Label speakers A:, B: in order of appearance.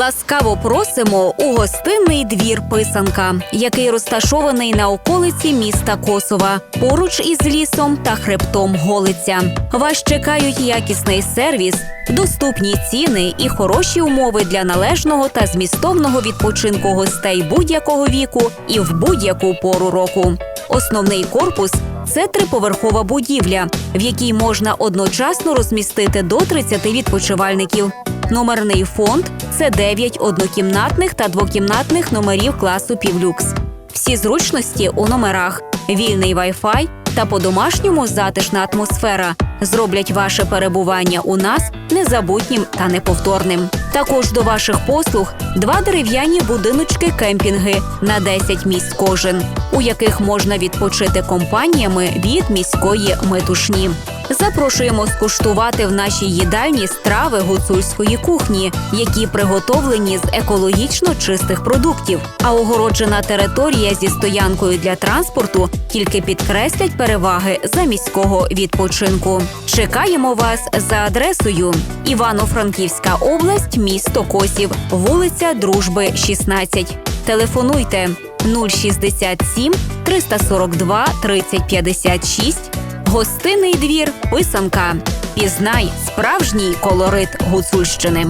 A: Ласкаво просимо у гостинний двір писанка, який розташований на околиці міста Косова, поруч із лісом та хребтом Голиця. Вас чекають якісний сервіс, доступні ціни і хороші умови для належного та змістовного відпочинку гостей будь-якого віку і в будь-яку пору року. Основний корпус це триповерхова будівля, в якій можна одночасно розмістити до 30 відпочивальників. Номерний фонд це 9 однокімнатних та двокімнатних номерів класу півлюкс. Всі зручності у номерах, вільний Wi-Fi та по-домашньому затишна атмосфера зроблять ваше перебування у нас незабутнім та неповторним. Також до ваших послуг два дерев'яні будиночки кемпінги на 10 місць кожен, у яких можна відпочити компаніями від міської метушні. Запрошуємо скуштувати в нашій їдальні страви гуцульської кухні, які приготовлені з екологічно чистих продуктів. А огороджена територія зі стоянкою для транспорту тільки підкреслять переваги заміського відпочинку. Чекаємо вас за адресою Івано-Франківська область, місто Косів, вулиця Дружби, 16. Телефонуйте 067 342 3056 Гостинний двір писанка. Пізнай справжній колорит Гуцульщини.